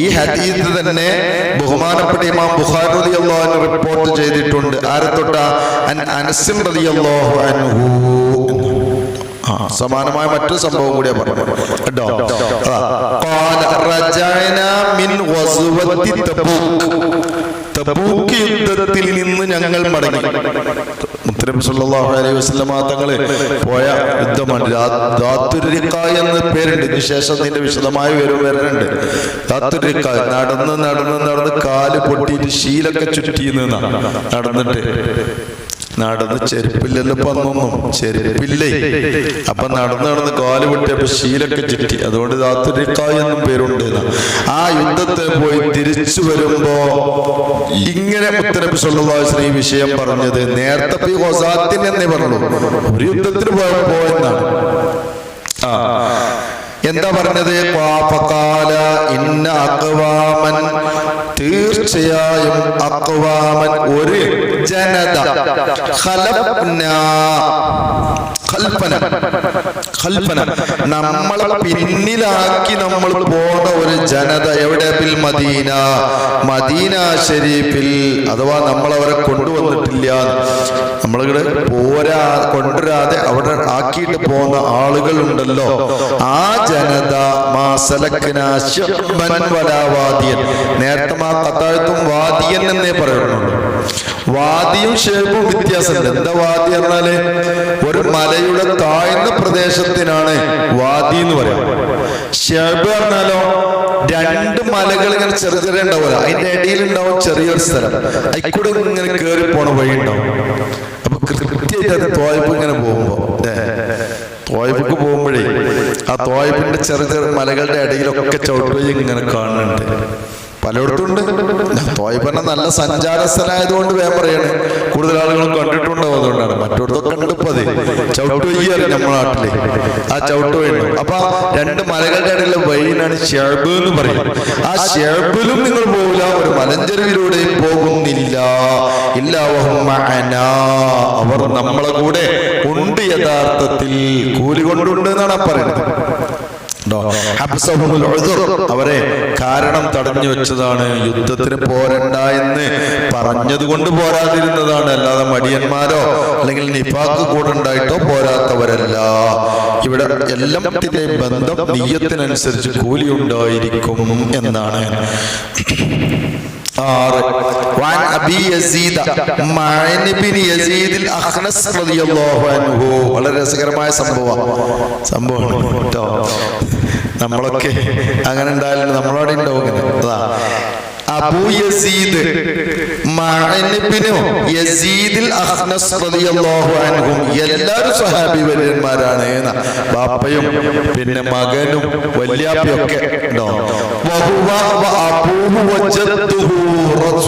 ഈ ഹദീസ് തന്നെ ബഹുമാനപ്പെട്ട ഇമാം ബുഖാരി റിപ്പോർട്ട് ചെയ്തിട്ടുണ്ട്. ആരെ തൊട്ട? റളിയല്ലാഹു അൻഹു സമാനമായ മറ്റൊരു സംഭവം കൂടിയാ പറഞ്ഞു മിൻ യുദ്ധത്തിൽ നിന്ന് ഞങ്ങൾ മടങ്ങി. മുത്തനബി സല്ലല്ലാഹു അലൈഹി വസല്ലമ തങ്ങൾ പോയ യുദ്ധമാണ്. രാ- എന്ന് പേരുണ്ട്. ഇതിന് ശേഷം ഇതിന്റെ വിശദമായ വിവരം വരുന്നുണ്ട്. ദാത്തുരിക്ക നടന്ന് നടന്ന് നടന്ന് കാൽ പൊട്ടിയിട്ട് ശീലൊക്കെ ചുറ്റി നിന്നാണ് നടന്നിട്ട്. നടന്ന് ചെരുപ്പില്ലല്ലോ പന്നൊന്നും ചെരുപ്പില്ലേ? അപ്പൊ നടന്ന് നടന്ന് കാൽ പൊട്ടിയപ്പോ ശീലൊക്കെ ചുറ്റി. അതുകൊണ്ട് ദാത്തുരിക്ക എന്നും പേരുണ്ട് ആ യുദ്ധത്തെ പോയി തിരിച്ചു വരുമ്പോ ഇങ്ങനെ മുത്തനബി വിഷയം പറഞ്ഞത് നേരത്തെ പി ഹൊസാത്തിൻ എന്നേ പറഞ്ഞു. ഒരു യുദ്ധത്തിന് പോയപ്പോ എന്നാണ് ആ. എന്താ പറഞ്ഞത്? ഇന്ന അക്വാമൻ തീർച്ചയായും അക്വാമൻ ഒരു ജനത. ഖൽഫന ഖൽഫന നമ്മളെ പിന്നിലാക്കി നമ്മൾ പോന്ന ഒരു ജനത എവിടെ? ബിൽ മദീന. മദീന ഷരീഫിൽ. അഥവാ നമ്മൾ അവരെ കൊണ്ടുവന്നിട്ടില്ല. നമ്മളിവിടെ പോരാ കൊണ്ടുവരാതെ അവിടെ ആക്കിയിട്ട് പോകുന്ന ആളുകൾ ഉണ്ടല്ലോ ആ ജനത നേരത്തെ ആ കത്താഴത്തും വാദിയൻ എന്നേ പറയുന്നുള്ളൂ. വാദിയും ഷേപ്പും വ്യത്യാസമുണ്ട് എന്താ വാദി പറഞ്ഞാൽ ഒരു മലയുടെ താഴ്ന്ന പ്രദേശത്തിനാണ് വാദി എന്ന് പറയുന്നത്. ഷേബ് പറഞ്ഞാലോ രണ്ട് മലകൾ ഇങ്ങനെ ചെറിയ ചെറിയ ഉണ്ടാവില്ല അതിന്റെ ഇടയിൽ ഉണ്ടാവും ചെറിയൊരു സ്ഥലം. അതിക്കൂടെ ഇങ്ങനെ കേറി പോണ വഴി ഉണ്ടാവും കൃത്യമായിട്ട് തോയപ്പ് ഇങ്ങനെ പോകുമ്പോ തോയപ്പിക്ക് പോകുമ്പോഴേ ആ തോയപ്പിന്റെ ചെറിയ ചെറിയ മലകളുടെ ഇടയിലൊക്കെ ചവിട്ടുവഴി ഇങ്ങനെ കാണുന്നുണ്ട്. പലയിടത്തും ഉണ്ട്. തോയപ്പന നല്ല സഞ്ചാര സ്ഥലമായതുകൊണ്ട് വേഗം പറയാണ്. കൂടുതൽ ആളുകളും കണ്ടിട്ടുണ്ടാവും അതുകൊണ്ടാണ്. മറ്റൊടത്തൊക്കെ ചവിട്ടുവയ്യാണ് നമ്മുടെ നാട്ടിൽ. ആ ചവിട്ട് ചവിട്ടുവഴിയുണ്ട് അപ്പൊ രണ്ട് മലകളുടെ ഇടയിലെ വഴിയിലാണ് ഷേബ് എന്ന് പറയുന്നത് ആ ഷേബിലും നിങ്ങൾ പോകില്ല ഒരു മലഞ്ചെരുവിലൂടെയും പോകുന്നില്ല. ഇല്ല. അവർ നമ്മളെ കൂടെ ഉണ്ട് യഥാർത്ഥത്തിൽ. കൂലി കൊണ്ടുണ്ട് എന്നാണ് പറയുന്നത്. അവരെ കാരണം തടഞ്ഞു വെച്ചതാണ്. യുദ്ധത്തിന് പോരണ്ട എന്ന് പറഞ്ഞത് കൊണ്ട് പോരാതിരുന്നതാണ്. അല്ലാതെ മടിയന്മാരോ അല്ലെങ്കിൽ നിഫാക്ക് കൂടുണ്ടായിട്ടോ പോരാത്തവരല്ല. ഇവിടെ എല്ലാത്തിന്റെയും ബന്ധം നീയത്തിനനുസരിച്ച് കൂലി ഉണ്ടായിരിക്കും എന്നാണ്. ആറ് وعن أبي يزيد معن بن يزيد الأخنس رضي الله عنه വളരെ രസകരമായ സംഭവം സംഭവമാണ് കേട്ടോ നമ്മളൊക്കെ അങ്ങനെ ഉണ്ടായാലും നമ്മളവിടെ ഉണ്ടാവും അങ്ങനെ അതാ അബൂ യസീദ് മഅനിബ്നു യസീദിൽ അഖ്നസ് റളിയല്ലാഹു അൻഹും എല്ലാവരും സ്വഹാബി വര്യന്മാരാണ് എന്നാ. ബാപ്പയും പിന്നെ മകനും വല്യാപ്പയും ഒക്കെ ഉണ്ടോ വഹുവ വ അബൂഹു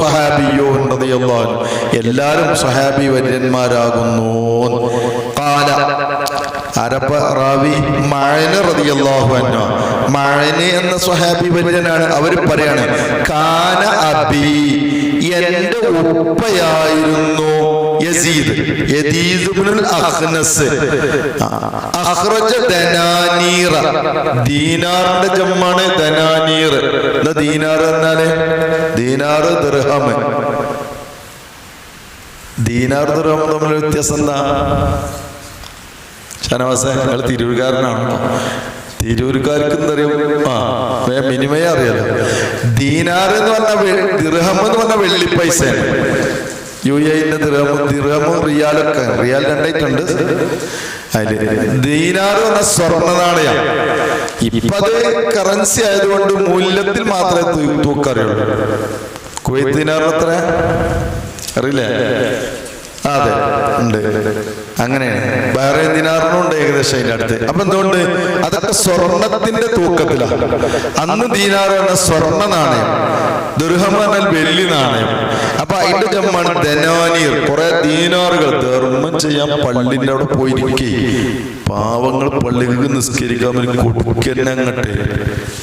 സ്വഹാബിയൂൻ റളിയല്ലാഹു എല്ലാവരും സഹാബി വര്യന്മാരാകുന്നു. കാല അരപ്പ റാവി മഴന് റളിയല്ലാഹു അൻഹു. മഴന് എന്ന സ്വഹാബി വര്യനാണ് അവർ പറയാണ് കാന അബി എന്റെ ഉപ്പയായിരുന്നു. യസീദ് ദീനാർ നിങ്ങൾ തിരൂരുകാരനാണോ തിരൂരുകാർക്ക് എന്തറിയാം മിനിമയെ അറിയാലോ. ദീനാർ എന്ന് പറഞ്ഞ ദിർഹം എന്ന് പറഞ്ഞ വെള്ളി പൈസ യു എന്റെ ദിർഹമും റിയാലൊക്കെ റിയാൽ രണ്ടായിട്ടുണ്ട്. അതിൽ ദീനാർ എന്ന സ്വർണ നാണയം ഇപ്പൊ കറൻസി ആയതുകൊണ്ട് മൂല്യത്തിൽ മാത്രമേ തൂക്കറിയുള്ളൂ. കുവൈത്ത് ദീനാറിന് എത്ര? അറിയില്ലേ? അതെ ഉണ്ട്. അങ്ങനെയാണ് വേറെ ദിനാറിനുണ്ട് ഏകദേശം അതിന്റെ അടുത്ത്. അപ്പൊ എന്തുകൊണ്ട്? അതൊക്കെ സ്വർണത്തിന്റെ തൂക്കത്തിലാണ് അന്ന് ദീനാർ എന്ന സ്വർണ നാണയം ദുർഹം എന്നാൽ വെള്ളി നാണയം അപ്പൊ അതിന്റെ ജമ്മാണ് ധനാനീർ കുറെ ദീനാറുകൾ ധർമ്മം ചെയ്യാൻ പള്ളിന്റെ അവിടെ പോയിരിക്കേ. പാവങ്ങൾ പള്ളിക്ക് നിസ്കരിക്കാൻ കൊടുക്കന്നെ അങ്ങട്ട്.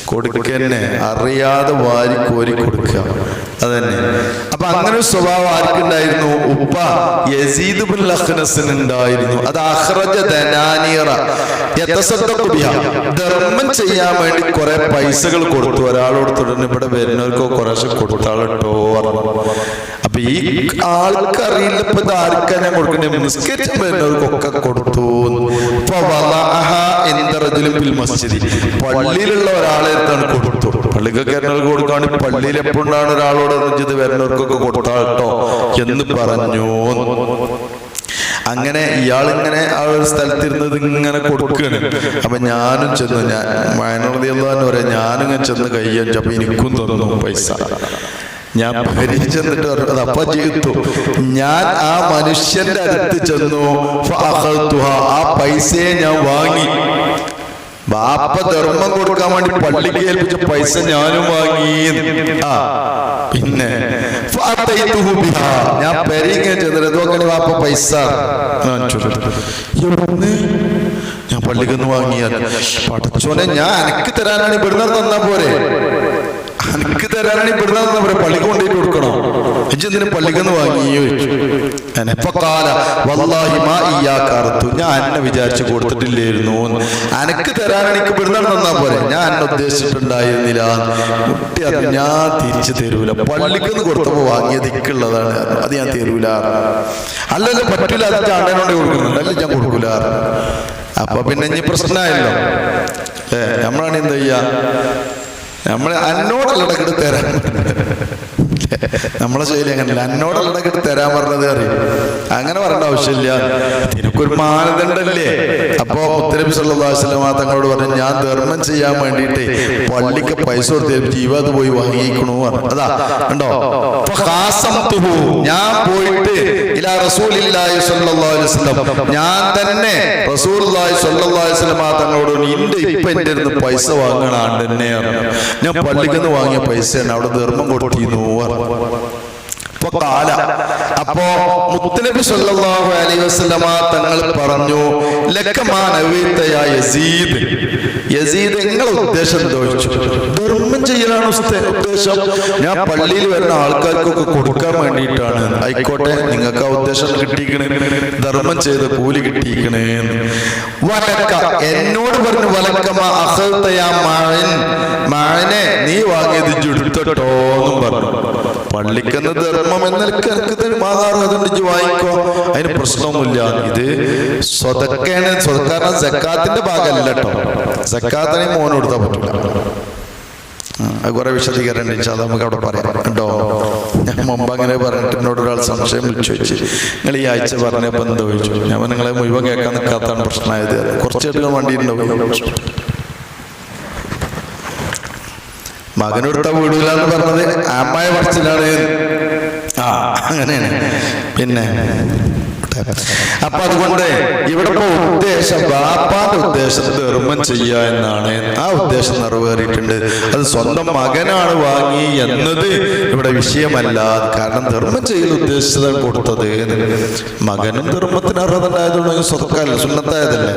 കൊടുക്കന്നെ അറിയാതെ വാരി കോരി കൊടുക്കുക അതന്നെ. അപ്പൊ അങ്ങനെ ഒരു സ്വഭാവം ആർക്കുണ്ടായിരുന്നു? ഉപ്പ യസീദ് ബിൻ ഉണ്ടായിരുന്നു അത് അഹ്റജ ധനാനിയറ. ധർമ്മം ചെയ്യാൻ വേണ്ടി കുറെ പൈസകൾ കൊടുത്തു. ഒരാളോട് തുടർന്ന് ഇവിടെ വരുന്നവർക്ക് കുറേശ്ശെ കൊടുത്താളിട്ടോ അപ്പൊ ഈ ആൾക്കറിയില്ല ഞാൻ കൊടുക്കണേ കൊടുത്തു. പള്ളിയിലുള്ള ഒരാളെ കൊടുത്തു? പള്ളിക്കൊക്കെ വരുന്നവർക്ക് കൊടുക്കാണ്. പള്ളിയിൽ എപ്പോഴാണ് ഒരാളോട് ഇത് വരുന്നവർക്കൊക്കെ കൊടുത്താട്ടോ എന്ന് പറഞ്ഞു അങ്ങനെ ഇയാളിങ്ങനെ ആ ഒരു സ്ഥലത്തിരുന്നത് ഇങ്ങനെ കൊടുക്കുകയാണ് അപ്പൊ ഞാനും ചെന്ന്. ഞാൻ മയനുള്ളതെന്ന് പറയാം ഞാനും ഇങ്ങനെ ചെന്ന് കൈ അപ്പൊ എനിക്കും തന്നു പൈസ. ഞാൻ പരിചയം ചെന്നിട്ട് അപ്പ ഞാൻ ആ മനുഷ്യന്റെ അടുത്ത് ചെന്നു. ആ പൈസയെ ഞാൻ വാങ്ങി. ബാപ്പ ധർമ്മം കൊടുക്കാൻ വേണ്ടി പള്ളിക്ക് ഏൽപ്പിച്ച പൈസ ഞാനും വാങ്ങി ആ പിന്നെ. ഞാൻ പെരീങ്ങനെ ചെന്നിട്ട് ബാപ്പ പൈസ. ഞാൻ പള്ളിക്ക് വാങ്ങിയാൽ പടച്ചോനെ ഞാൻ എനിക്ക് തരാനാണ് ഇവിടുന്ന് തന്നാ പോരെ. അനക്ക് തരാനാണ് ഇവിടുന്ന് പോരെ പള്ളിക്ക് കൊണ്ടുപോയി കൊടുക്കണോ. എന്തിനു പള്ളിക്കെന്ന് വാങ്ങി? ചോദിച്ചു അനപ്പക്കാല വല്ലാഹി മാ ഇയ്യാക്കറുത്തു ഞാൻ എന്നെ വിചാരിച്ചു കൊടുത്തിട്ടില്ലായിരുന്നു അനക്ക് തരാൻ എനിക്ക് ഇവിടുന്ന് പോരെ. ഞാൻ എന്നെ ഉദ്ദേശിച്ചിട്ടുണ്ടായിരുന്നില്ല കുട്ടി അത് ഞാൻ തിരിച്ചു തരൂല. പള്ളിക്കെന്ന് കൊടുത്തപ്പോ വാങ്ങിയത് ഇക്കുള്ളതാണ്. അത് ഞാൻ തരൂല. അല്ലല്ലോ പറ്റൂല. അത് ചാണ്ടനോട് കൊടുക്കുന്നുണ്ട്. അല്ല ഞാൻ കൊടുക്കൂല. അപ്പൊ പിന്നെ ഇനി പ്രശ്നമായല്ലോ. ഏ നമ്മളാണ് എന്താ നമ്മളെ അന്നോടല്ലടക്കിട്ട് തരാൻ നമ്മളെ ശൈലി അങ്ങനെ അന്നോടലടക്കിട്ട് തരാൻ പറഞ്ഞത് അറിയും അങ്ങനെ പറയേണ്ട ആവശ്യമില്ല. നിനക്കൊരു മാനദണ്ഡല്ലേ അപ്പോ മുത്തലബി സല്ലാസ്ലമ തങ്ങളോട് പറഞ്ഞു ഞാൻ ധർമ്മം ചെയ്യാൻ വേണ്ടിയിട്ട് പള്ളിക്ക് പൈസ കൊടുത്ത് ജീവ അത് പോയി വാങ്ങിക്കണു പറഞ്ഞു. അതാ കണ്ടോ? ഫഖാസംതുഹു. ഞാൻ പോയിട്ട് ഇലാ റസൂലില്ലാഹി സ്വല്ലല്ലാഹു അലൈഹി വസല്ലം. ഞാൻ തന്നെ റസൂലുള്ളാഹി സ്വല്ലല്ലാഹു അലൈഹി വസല്ലം തങ്ങളോട് ഇന്റെ ഇപ്പൊ എന്റെ അടുത്ത് പൈസ വാങ്ങണ ആണ്ടെന്നെ ഞാൻ പള്ളിക്ക് വാങ്ങിയ പൈസയാണ് അവിടെ ധർമ്മം കൊടുത്തിരുന്നു. അപ്പൊ മുത്തനബി സല്ലല്ലാഹു അലൈഹി വസല്ലമ തങ്ങൾ പറഞ്ഞു ലക്കമാ നവീത്തയ യസീദ്. യസീദ് നിങ്ങളെ ഉദ്ദേശം ചോദിച്ചു. ധർമ്മം ചെയ്യലാണ് ഉദ്ദേശം. ഞാൻ പള്ളിയിൽ വരുന്ന ആൾക്കാർക്കൊക്കെ കൊടുക്കാൻ വേണ്ടിയിട്ടാണ്. ആയിക്കോട്ടെ നിങ്ങൾക്ക് ആ ഉദ്ദേശം കിട്ടിയിക്കണേ ധർമ്മം ചെയ്ത് കൂലി കിട്ടിയിക്കണേ വലക്ക എന്നോട് പറഞ്ഞു വലക്കമ അഹത്തയാ മഴൻ മഴനെ നീ വാങ്ങിയത് എന്നും പറഞ്ഞു. പള്ളിക്കെന്ന് ധർമ്മം എന്നൊക്കെ തരുമാകാറ് അതുകൊണ്ട് വാങ്ങിക്കോ അതിന് പ്രശ്നമൊന്നുമില്ല. ഇത് സ്വതക്കാണ് സ്വതക്കാരൻ സക്കാത്തിന്റെ ഭാഗമല്ല കേട്ടോ. സക്കാത്തിനെ മോൻ കൊടുത്താൽ പറ്റില്ല കുറെ വിശദീകരണം ഉണ്ട് നമുക്ക് അവിടെ പറയാം. കേട്ടോ ഞാൻ മുമ്പ് അങ്ങനെ പറഞ്ഞിട്ട് എന്നോട് ഒരാൾ സംശയം വിളിച്ചു വെച്ച് നിങ്ങൾ ഈ ആഴ്ച പറഞ്ഞപ്പോൾ എന്താ ചോദിച്ചു. ഞാൻ നിങ്ങളെ മുഴുവൻ കേൾക്കാൻ നിൽക്കാത്തതാണ് പ്രശ്നമായത്. കുറച്ചായിട്ട് വണ്ടിയിട്ടുണ്ടാവും മകനെടുത്ത വീടില്ല പറഞ്ഞത് അമ്മായ പറച്ചിലാണ്. ആ അങ്ങനെയാണ്. പിന്നെ അപ്പൊ അതുകൊണ്ട് ഇവിടെ ഉദ്ദേശം ബാപ്പാന്റെ ഉദ്ദേശം ധർമ്മം ചെയ്യുക എന്നാണ്. ആ ഉദ്ദേശം നിറവേറിയിട്ടുണ്ട്. അത് സ്വന്തം മകനാണ് വാങ്ങി എന്നത് ഇവിടെ വിഷയമല്ല. കാരണം ധർമ്മം ചെയ്യൽ ഉദ്ദേശിച്ചതാണ് കൊടുത്തത് മകനും ധർമ്മത്തിന് അർഹതണ്ടായതുകൊണ്ട് സ്വതക്കല്ല സുന്നത്തായതല്ലേ.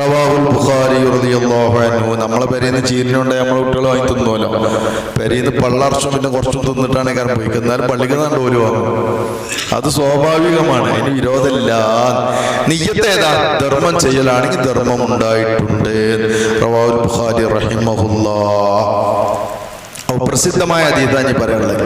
റവാഹുൽ ബുഖാരി റളിയല്ലാഹു നമ്മളെ പെരേന്ന് ചീരിനുണ്ടെ നമ്മളെ കുട്ടികൾ വാങ്ങി തിന്നുമല്ലോ പെരേന്ന് പള്ളർഷം പിന്നെ കുറച്ചും തിന്നിട്ടാണ് കാരണം പോയി എന്നാലും പള്ളിക്ക് നാണ്ട് പോലും അത് സ്വാഭാവികമാണ്. അതിന് വിരോധമില്ല നിയ്യത്തേതാ ധർമ്മം ചെയ്യലാണെങ്കിൽ ധർമ്മം ഉണ്ടായിട്ടുണ്ട്. പ്രസിദ്ധമായ പ്രസിദ്ധമായ അതീതാഞ്ഞി പറയാനുള്ളത്.